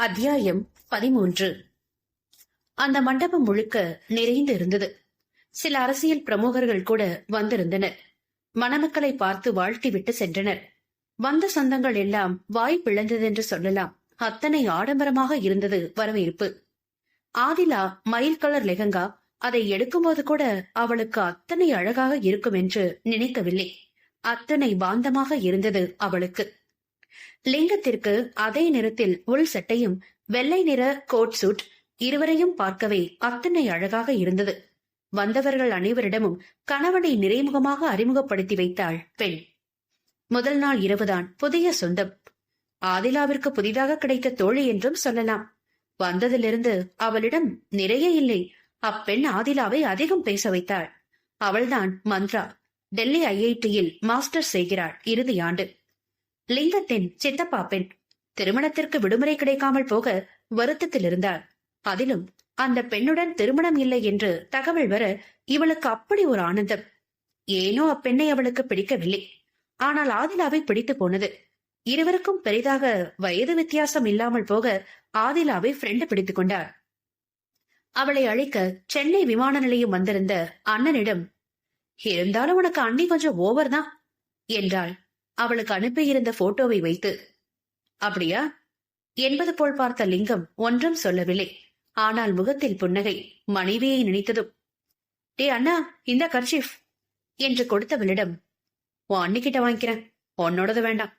அத்தியாயம் பதிமூன்று. அந்த மண்டபம் முழுக்க நிறைந்து இருந்தது. சில அரசியல் பிரமுகர்கள் கூட வந்திருந்தனர். மணமக்களை பார்த்து வாழ்த்தி விட்டு சென்றனர். வந்த சொந்தங்கள் எல்லாம் வாய் பிளந்ததென்று சொல்லலாம். அத்தனை ஆடம்பரமாக இருந்தது வரவேற்பு. ஆதிலா மயில் கலர் லெகங்கா அதை எடுக்கும்போது கூட அவளுக்கு அத்தனை அழகாக இருக்கும் என்று நினைக்கவில்லை. அத்தனை பாந்தமாக இருந்தது அவளுக்கு. லிங்கத்திற்கு அதே நிறத்தில் உள் சட்டையும் வெள்ளை நிற கோட் சூட் இருவரையும் பார்க்கவே அத்தனை அழகாக இருந்தது. வந்தவர்கள் அனைவரிடமும் கணவனை நிறைமுகமாக அறிமுகப்படுத்தி வைத்தாள் பெண். முதல் நாள் இரவுதான் புதிய சொந்தம். ஆதிலாவிற்கு புதிதாக கிடைத்த தோழி என்றும் சொல்லலாம். வந்ததிலிருந்து அவளிடம் நிறைய இல்லை. அப்பெண் ஆதிலாவை அதிகம் பேச வைத்தாள். அவள்தான் மந்த்ரா டெல்லி ஐஐடியில் மாஸ்டர் செய்கிறாள் இறுதி ஆண்டு. லிங்கத்தின் சித்தப்பா பெண். திருமணத்திற்கு விடுமுறை கிடைக்காமல் போக வருத்தத்தில் இருந்தாள். அதிலும் அந்த பெண்ணுடன் திருமணம் இல்லை என்று தகவல் வர இவளுக்கு அப்படி ஒரு ஆனந்தம். ஏனோ அப்பெண்ணை அவளுக்கு பிடிக்கவில்லை. ஆனால் ஆதிலாவை பிடித்து போனது. இருவருக்கும் பெரிதாக வயது வித்தியாசம் இல்லாமல் போக ஆதிலாவை ஃப்ரெண்டு பிடித்துக் கொண்டார் அவளை அழைக்க சென்னை விமான நிலையம் வந்திருந்த அண்ணனிடம் இருந்தாலும் உனக்கு அண்ணி கொஞ்சம் ஓவர் தான் என்றாள். அவளுக்கு அனுப்பியிருந்த போட்டோவை வைத்து அப்படியா? என்பது போல் பார்த்த லிங்கம் ஒன்றும் சொல்லவில்லை. ஆனால் முகத்தில் புன்னகை மனைவியை நினைத்ததும் டே அண்ணா இந்த கர்ச்சீஃப் என்று கொடுத்தவளிடம் உன் அன்னிக்கிட்ட வாங்கிக்கிறேன். உன்னோடது வேண்டாம்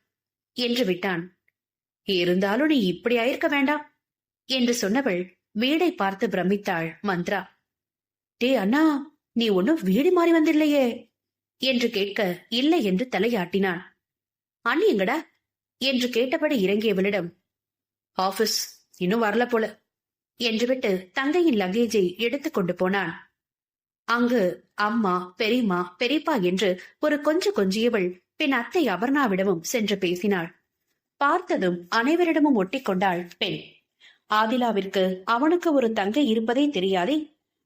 என்று விட்டான். இருந்தாலும் நீ இப்படி ஆயிருக்க வேண்டாம் என்று சொன்னவள் வீடை பார்த்து பிரமித்தாள் மந்த்ரா. டே அண்ணா நீ ஒன்னும் வீடு மாறி வந்தில்லையே என்று கேட்க இல்லை என்று தலையாட்டினான். அண்ணி எங்கடா என்று கேட்டபடி இறங்கியவளிடம் ஆபீஸ் இன்னும் வரல போல என்று விட்டு தங்கையின் லக்கேஜை எடுத்துக் கொண்டு போனான். அங்கு அம்மா பெரியம்மா பெரியப்பா என்று ஒரு கொஞ்ச கொஞ்சியவள் பின் அத்தை அபர்ணாவிடமும் சென்று பேசினாள். பார்த்ததும் அனைவரிடமும் ஒட்டிக்கொண்டாள் பெண். ஆதிலாவிற்கு அவனுக்கு ஒரு தங்கை இருப்பதே தெரியாதே?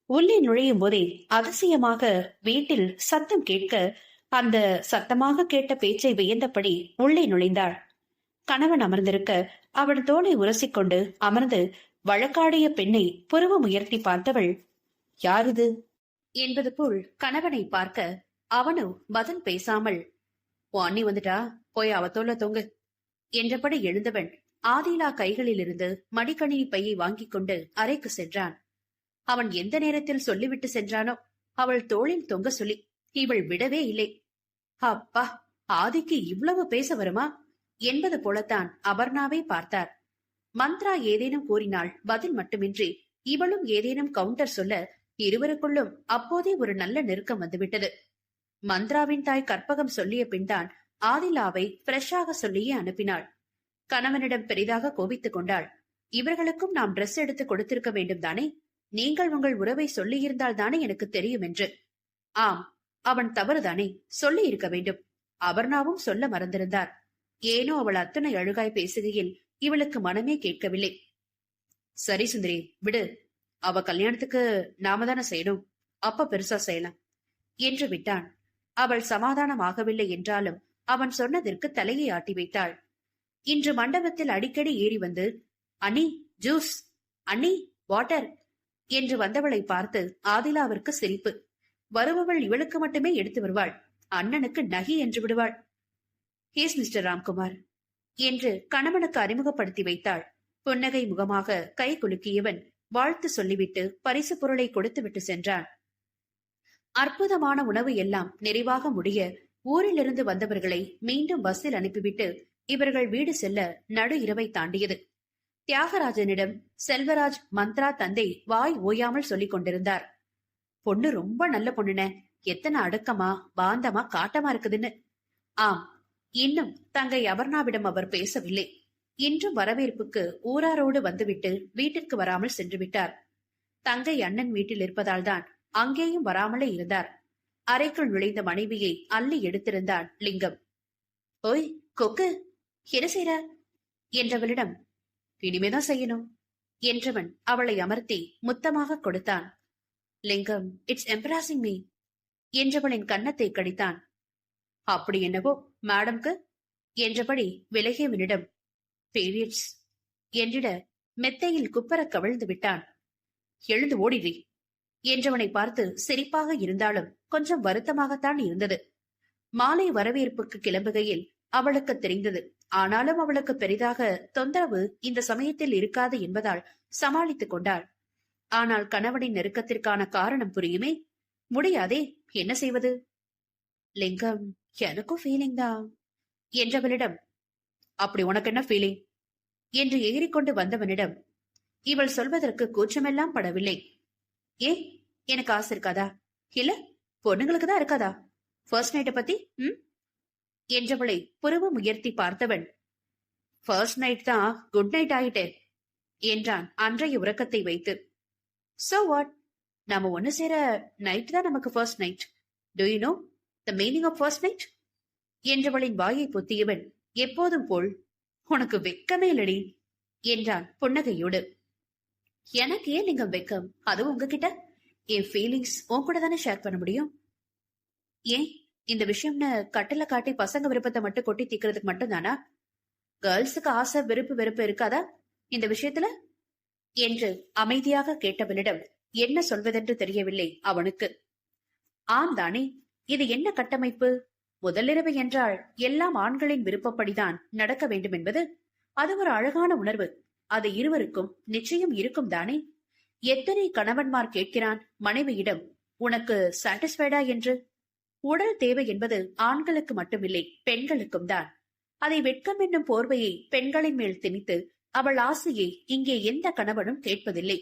உள்ளே நுழையும் போதே அதிசயமாக வீட்டில் சத்தம் கேட்க அந்த சத்தமாக கேட்ட பேச்சை வியந்தபடி உள்ளே நுழைந்தாள். கணவன் அமர்ந்திருக்க அவள் தோலை உரசிக்கொண்டு அமர்ந்து வழக்காடிய பெண்ணை புருவம் உயர்த்தி பார்த்தவள் யாரிது என்பது போல் கணவனை பார்க்க அவனும் பதில் பேசாமல் உன் அண்ணி வந்துட்டா? போய் அவ தோல்ல தொங்கு. என்றபடி எழுந்தவன் ஆதிலா கைகளிலிருந்து மடிக்கணினி பையை வாங்கிக் கொண்டு அறைக்கு சென்றான். அவன் எந்த நேரத்தில் சொல்லிவிட்டு சென்றானோ அவள் தோளில் தொங்க சொல்லி இவள் விடவே இல்லை. அப்பா ஆதிக்கு இவ்வளவு பேச வருமா? என்பது போலத்தான் அபர்ணாவை பார்த்தார். மந்த்ரா ஏதேனும் கூறினால் பதில் மட்டுமின்றி இவளும் ஏதேனும் கவுண்டர் சொல்ல இருவருக்குள்ளும் அப்போதே ஒரு நல்ல நெருக்கம் வந்துவிட்டது. மந்த்ராவின் தாய் கற்பகம் சொல்லிய பின்தான் ஆதிலாவை ஃப்ரெஷ்ஷாக சொல்லியே அனுப்பினாள். கணவனிடம் பெரிதாக கோபித்துக் கொண்டாள். இவர்களுக்கும் நாம் டிரெஸ் எடுத்து கொடுத்திருக்க வேண்டும் தானே நீங்கள் உங்கள் உறவை சொல்லியிருந்தால் தானே எனக்கு தெரியும் என்று. ஆம் அவன் தவறுதானே சொல்லி இருக்க வேண்டும். அபர்ணாவும் சொல்ல மறந்திருந்தார். ஏனோ அவள் அத்தனை அழுகாய் பேசுகையில் இவளுக்கு மனமே கேட்கவில்லை. சரி சுந்தரி விடு. அவ கல்யாணத்துக்கு நாம தானே செய்யணும். அப்ப பெருசா செய்யலாம். என்று விட்டான். அவள் சமாதானமாகவில்லை என்றாலும் அவன் சொன்னதற்கு தலையை ஆட்டி வைத்தாள். இன்று மண்டபத்தில் அடிக்கடி ஏறி வந்து அண்ணி ஜூஸ். அண்ணி வாட்டர். என்று வந்தவளை பார்த்து ஆதிலாவிற்கு சிரிப்பு. வருபவள் இவளுக்கு மட்டுமே எடுத்து வருவாள். அண்ணனுக்கு நகி என்று விடுவாள். ஹேஸ் மிஸ்டர் ராம்குமார். என்று கணவனுக்கு அறிமுகப்படுத்தி வைத்தாள். புன்னகை முகமாக கை குலுக்கியவன் வாழ்த்து சொல்லிவிட்டு பரிசு பொருளை கொடுத்துவிட்டு சென்றான். அற்புதமான உணவு எல்லாம் நிறைவாக முடிய ஊரிலிருந்து வந்தவர்களை மீண்டும் பஸ்ஸில் அனுப்பிவிட்டு இவர்கள் வீடு செல்ல நடு இரவை தாண்டியது. தியாகராஜனிடம் செல்வராஜ் மந்த்ரா தந்தை வாய் ஓயாமல் சொல்லிக் கொண்டிருந்தார். பொண்ணு ரொம்ப நல்ல பொண்ணுன. எத்தனை அடக்கமா பாந்தமா காட்டமா இருக்குதுன்னு. ஆம் இன்னும் தங்கை அபர்ணாவிடம் அவர் பேசவில்லை. இன்றும் வரவேற்புக்கு ஊராரோடு வந்துவிட்டு வீட்டிற்கு வராமல் சென்று விட்டார். தங்கை அண்ணன் வீட்டில் இருப்பதால்தான் அங்கேயும் வராமலே இருந்தார். அறைக்குள் நுழைந்த மனைவியை அள்ளி எடுத்திருந்தான் லிங்கம். ஓய் கொக்கு என்ன செய்ற? என்றவளிடம் இனிமேதான் செய்யணும். என்றவன் அவளை அமர்த்தி முத்தமாக கொடுத்தான். லிங்கம் இட்ஸ் எம்பராசிங் மீ என்றவளின் கன்னத்தை கடித்தான். அப்படி என்னவோ மேடம்க்கு என்றபடி விலகியவனிடம் பீரியட்ஸ் என்றிட மெத்தையில் குப்பரக் கவிழ்ந்து விட்டான். எழுந்து ஓடிடி என்றவனை பார்த்து சிரிப்பாக இருந்தாலும் கொஞ்சம் வருத்தமாகத்தான் இருந்தது. மாலை வரவேற்புக்கு கிளம்புகையில் அவளுக்கு தெரிந்தது. ஆனாலும் அவளுக்கு பெரிதாக தொந்தரவு இந்த சமயத்தில் இருக்காது என்பதால் சமாளித்துக் கொண்டாள். ஆனால் கணவனின் நெருக்கத்திற்கான காரணம் புரியுமே? முடியாதே. என்ன செய்வது? லிங்கம் எனக்கும் ஃபீலிங் தான். என்றவளிடம் அப்படி உனக்கு என்ன ஃபீலிங் என்று ஏறிக்கொண்டு வந்தவனிடம் இவள் சொல்வதற்கு கூச்சமெல்லாம் படவில்லை. ஏ எனக்கு ஆசை இருக்காதா? இல்ல பொண்ணுங்களுக்கு தான் இருக்காதா? ஃபர்ஸ்ட் நைட்டை பத்தி? ம். என்றவளை புருவம் உயர்த்தி பார்த்தவன் ஃபர்ஸ்ட் நைட் தான் குட் நைட் ஆயிட்டே என்றான் அன்றைய உறக்கத்தை வைத்து. சோ வாட் நாம ஒண்ணு சேர நைட் தான் நமக்கு first night do you know the meaning of first night என்றவளின் வாயை பொத்தியவன் எப்போதும் போல் உனக்கு வெக்கமே இல்லடி என்றான் புன்னகையோடு. எனக்கு ஏன் நீங்க வெக்கம்? அதுவும் உங்ககிட்ட? என் ஃபீலிங்ஸ் உன் கூட தானே ஷேர் பண்ண முடியும்? ஏன்? இந்த விஷயம்னு கட்டில காட்டி பசங்க விருப்பத்தை மட்டும் கொட்டி தீக்கிறதுக்கு மட்டும் தானா கேர்ள்ஸுக்கு ஆசை விருப்பு வெறுப்பு இருக்காதா? இந்த விஷயத்துல? என்று அமைதியாக கேட்டவனிடம் என்ன சொல்வதென்று தெரியவில்லை அவனுக்கு. ஆம் தானே இது என்ன கட்டமைப்பு? முதலிரவு என்றால் எல்லாம் ஆண்களின் விருப்பப்படிதான் நடக்க வேண்டும் என்பது? அது ஒரு அழகான உணர்வு. அது இருவருக்கும் நிச்சயம் இருக்கும் தானே? எத்தனை கணவன்மார் கேட்கிறான் மனைவியிடம் உனக்கு சாட்டிஸ்பைடா என்று? உடல் தேவை என்பது ஆண்களுக்கு மட்டுமில்லை பெண்களுக்கும் தான். அதை வெட்கம் என்னும் போர்வையை பெண்களின் மேல் திணித்து அவள் ஆசையை இங்கே எந்த கணவனும் கேட்பதில்லை.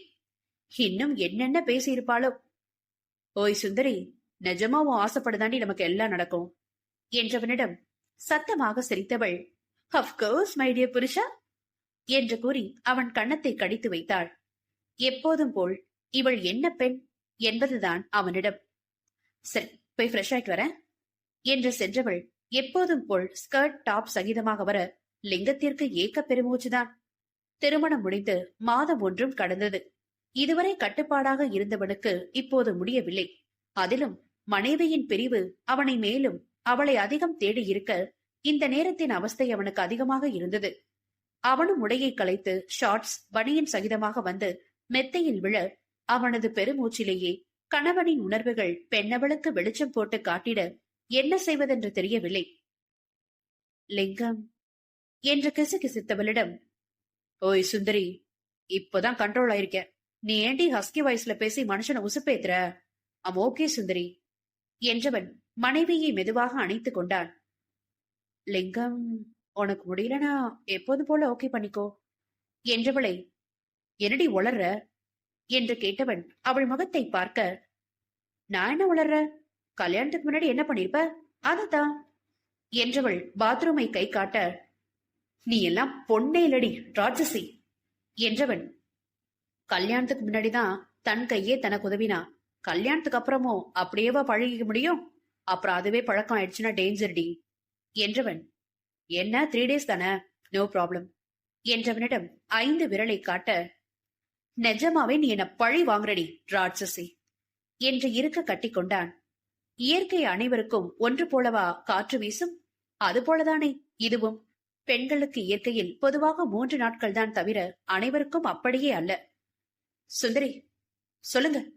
இன்னும் என்னென்ன பேசியிருப்பாளோ? ஓய் சுந்தரி நிஜமா உன் ஆசைப்படுதாண்டி நமக்கு எல்லாம் நடக்கும் என்றவனிடம் சத்தமாக சிரித்தவள் அப்கோர்ஸ் மைடிய புருஷா என்று கூறி அவன் கன்னத்தை கடித்து வைத்தாள். எப்போதும் போல் இவள் என்ன பெண் என்பதுதான் அவனிடம். சரி போய் ஃப்ரெஷ் ஆயிட்டு வரேன் என்று சென்றவள் எப்போதும் போல் ஸ்கர்ட் டாப் சகிதமாக வர லிங்கத்திற்கு ஏக்க பெருமூச்சுதான். திருமணம் முடிந்து மாதம் ஒன்றும் கடந்தது. இதுவரை கட்டுப்பாடாக இருந்தவனுக்கு இப்போது முடியவில்லை. அதிலும் மனைவியின் பிரிவு அவனை மேலும் அவளை அதிகம் தேடி இருக்க இந்த நேரத்தின் அவஸ்தை அவனுக்கு அதிகமாக இருந்தது. அவனும் உடையை கலைத்து ஷார்ட்ஸ் பனியின் சகிதமாக வந்து மெத்தையில் விழ அவனது பெருமூச்சிலேயே கணவனின் உணர்வுகள் பெண்ணவளுக்கு வெளிச்சம் போட்டு காட்டிட என்ன செய்வதென்று தெரியவில்லை. லிங்கம் என்று கிசுகிசுத்தவளிடம் ஓய் சுந்தரி இப்பதான் கண்ட்ரோல் ஆயிருக்க நீ ஏண்டி ஹஸ்கி வாய்ஸ்ல பேசி மனுஷனை உசுப்பேத்துற? அம் ஓகே சுந்தரி என்றவன் மனைவியை மெதுவாக அணைத்துக் கொண்டான். லிங்கம் உனக்கு முடியலனா எப்போது போல ஓகே பண்ணிக்கோ என்றவளை என்னடி உளர்ற? என்று கேட்டவன் அவள் முகத்தை பார்க்க நான் என்ன உளர்ற? கல்யாணத்துக்கு முன்னாடி என்ன பண்ணிருப்ப? அதான் என்றவள் பாத்ரூமை கை காட்ட நீ எல்லாம் பொண்ணே இல்லடி ராட்சசி என்றவன். கல்யாணத்துக்கு முன்னாடிதான் தன் கையே தனக்கு உதவினா கல்யாணத்துக்கு அப்புறமும் அப்படியேவா பழகிக்க முடியும்? அப்புறம் அதுவே பழக்கம் ஆயிடுச்சுன்னா டேஞ்சர் டி என்றவன். என்ன த்ரீ டேஸ் தானே? நோ ப்ராப்ளம் என்றவனிடம் ஐந்து விரலை காட்ட நெஜமாவே நீ என்ன பழி வாங்குறடி ராட்சசி என்று இருக்க கட்டிக்கொண்டான் இயற்கை அனைவருக்கும் ஒன்று போலவா காற்று வீசும்? அது போலதானே இதுவும். பெண்களுக்கு இயற்கையில் பொதுவாக மூன்று நாட்கள் தான் தவிர அனைவருக்கும் அப்படியே அல்ல. சுந்தரி சொல்லுங்க.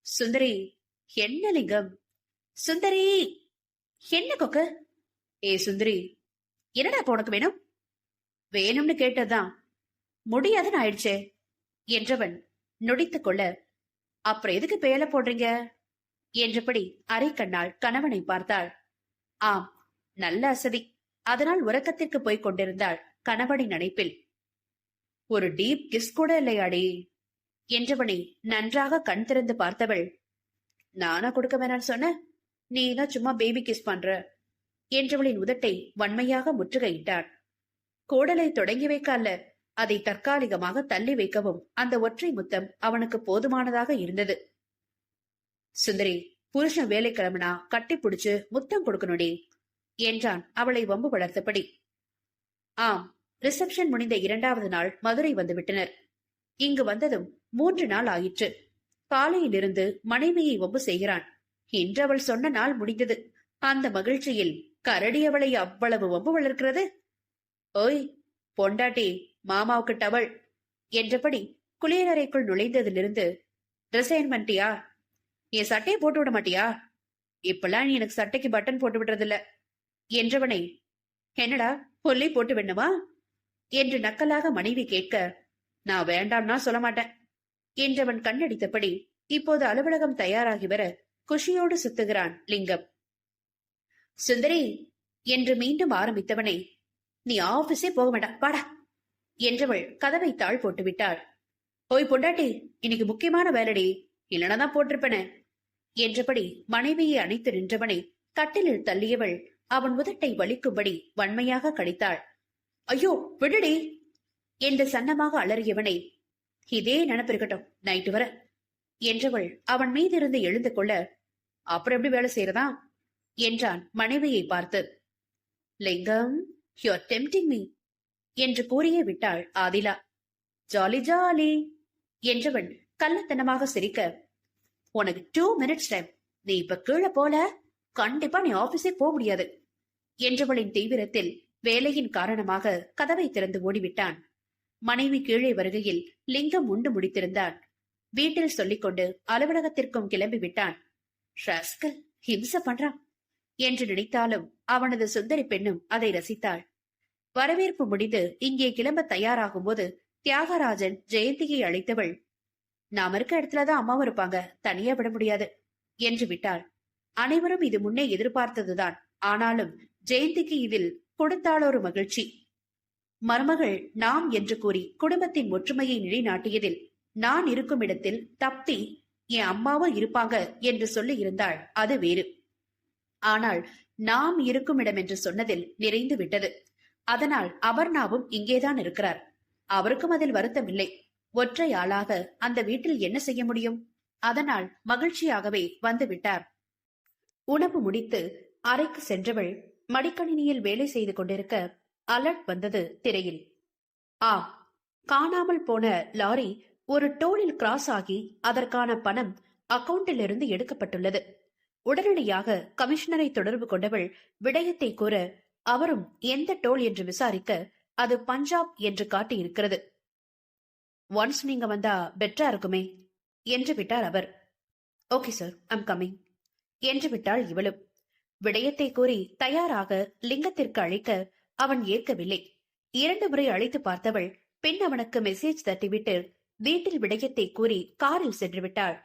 சுந்தரி என்ன லிங்கம்? சுந்தரி என்ன கொக்கு? ஏ சுந்தரி என்னடா உனக்கு வேணும்? வேணும்னு கேட்டதுதான். முடியாதுன்னு ஆயிடுச்சே என்றவன் நொடித்துக் கொள்ள அப்புறம் எதுக்கு பேல போடுறீங்க? என்றபடி அரை கண்ணால் கணவனை பார்த்தாள். ஆம் நல்ல அசதி. அதனால் உறக்கத்திற்கு போய்க் கொண்டிருந்தாள் கணவனின் நினைப்பில் ஒரு டீப் கிஸ் கூட இல்லையாடி? என்றவனை நன்றாக கண் திறந்து பார்த்தவள். நானா கொடுக்க வேணான்னு சொன்ன? நீ தான் சும்மா பேபி கிஸ் பண்ற? என்றவளின் உதட்டை வன்மையாக முற்றுகையிட்டான் கோடலை தொடங்கி வைக்க அல்ல அதை தற்காலிகமாக தள்ளி வைக்கவும். அந்த ஒற்றை முத்தம் அவனுக்கு போதுமானதாக இருந்தது. சுந்தரி புருஷன் வேலை கிளம்பினா கட்டி பிடிச்சு முத்தம் கொடுக்கணுடி என்றான் அவளை வம்பு வளர்த்தபடி. ஆம் ரிசப்ஷன் முடிந்த இரண்டாவது நாள் மதுரை வந்து விட்டனர் இங்கு வந்ததும் மூன்று நாள் ஆயிற்று. காலையிலிருந்து மனைவியை வம்பு செய்கிறான். இன்று அவள் சொன்ன நாள் முடிந்தது. அந்த மகிழ்ச்சியில் கரடி அவளை அவ்வளவு வம்பு வளர்க்கிறது? ஓய் பொண்டாட்டி மாமாவுக்கு டவள் என்றபடி குளியலறைக்குள் நுழைந்ததிலிருந்து ட்ரெஸ் பண்ணிட்டியா? என் சட்டையை போட்டு விட மாட்டியா? இப்பெல்லாம் நீ எனக்கு சட்டைக்கு பட்டன் போட்டு விடுறதில்ல. என்றவனை என்னடா பொல்லை போட்டு வேணுமா என்று நக்கலாக மனைவி கேட்க நான் வேண்டாம்னா சொல்ல மாட்டேன் என்றவன் கண்ணடித்தபடி இப்போது அலுவலகம் தயாராகி வர குஷியோடு சுத்துகிறான் லிங்கம். சுந்தரி என்று மீண்டும் ஆரம்பித்தவனை நீ ஆபீஸே போக வேண்டாம் பாடா என்றவள் கதவை தாழ் போட்டு விட்டாள் ஓய் பொண்டாட்டி இன்னைக்கு முக்கியமான வேலடி இல்லைனா தான் போட்டிருப்பன என்றபடி மனைவியை அணைத்து நின்றவனை கட்டிலில் தள்ளியவள் அவன் உதட்டை வலிக்கும்படி வன்மையாக கடித்தாள். ஐயோ விடுடி! என்று சன்னமாக அலறியவனை இதே நினப்பிருக்கட்டும் நைட்டு வர என்றவள் அவன் மீதிருந்து எழுந்து கொள்ள அப்புறம் எப்படி வேலை செய்யறதா? என்றான் மனைவியை பார்த்து. லிங்கம் யூஆர் டெம்டிங் மீ என்று கூறியே விட்டாள் ஆதிலா. ஜாலி ஜாலி என்றவன் கள்ளத்தனமாக சிரிக்க உனக்கு டூ மினிட்ஸ் டைம் நீ இப்ப கீழே போல. கண்டிப்பா நீ ஆபீஸே போக முடியாது. என்றவளின் தீவிரத்தில் வேலையின் காரணமாக கதவை திறந்து ஓடிவிட்டான். மனைவி கீழே வருகையில் லிங்கம் உண்டு முடித்திருந்தான். வீட்டில் சொல்லிக்கொண்டு அலுவலகத்திற்கும் கிளம்பி விட்டான். ஷாஸ்கல் ஹிம்ச பண்றான். என்று நினைத்தாலும் அவனது சுந்தரி பெண்ணும் அதை ரசித்தாள். வரவேற்பு முடிந்து இங்கே கிளம்ப தயாராகும் போது தியாகராஜன் ஜெயந்தியை அழைத்தவள் நாம இருக்க இடத்துலதான் அம்மாவும் இருப்பாங்க. தனியா விட முடியாது. என்று விட்டாள். அனைவரும் இது முன்னே எதிர்பார்த்ததுதான். ஆனாலும் ஜெயந்திக்கு இதில் கொடுத்தாளொரு மகிழ்ச்சி. மருமகள் நாம் என்று கூறி குடும்பத்தின் ஒற்றுமையை நிலைநாட்டியதில் நான் இருக்கும் இடத்தில் தப்பி என் அம்மாவும் இருப்பாங்க என்று சொல்லி இருந்தாள். அது வேறு. ஆனால் நாம் இருக்கும் இடம் என்று சொன்னதில் நிறைந்து விட்டது. அதனால் அபர்ணாவும் இங்கேதான் இருக்கிறார். அவருக்கும் அதில் வருத்தமில்லை. ஒற்றை ஆளாக அந்த வீட்டில் என்ன செய்ய முடியும்? அதனால் மகிழ்ச்சியாகவே வந்து விட்டார். உணவு முடித்து அறைக்கு சென்றவள் மடிக்கணினியில் வேலை செய்து கொண்டிருக்க அலர்ட் வந்தது திரையில். ஆ காணாமல் போன லாரி ஒரு டோலில் கிராஸ் ஆகி அதற்கான பணம் அக்கவுண்டிலிருந்து எடுக்கப்பட்டுள்ளது. உடனடியாக கமிஷனரை தொடர்பு கொண்டவள் விடயத்தை கூற அவரும் எந்த டோல் என்று விசாரிக்க அது பஞ்சாப் என்று காட்டியிருக்கிறது. ஒன்ஸ் நீங்க வந்தா பெட்டரா இருக்குமே? என்று விட்டார் அவர். ஓகே சார் ஐம் கம்மிங் என்று விட்டாள் இவளும். விடயத்தை கூறி தயாராக லிங்கத்திற்கு அழைக்க அவன் ஏற்கவில்லை. இரண்டு முறை அழைத்து பார்த்தவள் பின் அவனுக்கு மெசேஜ் தட்டிவிட்டு வீட்டில் விடயத்தை கூறி காரில் சென்று விட்டாள்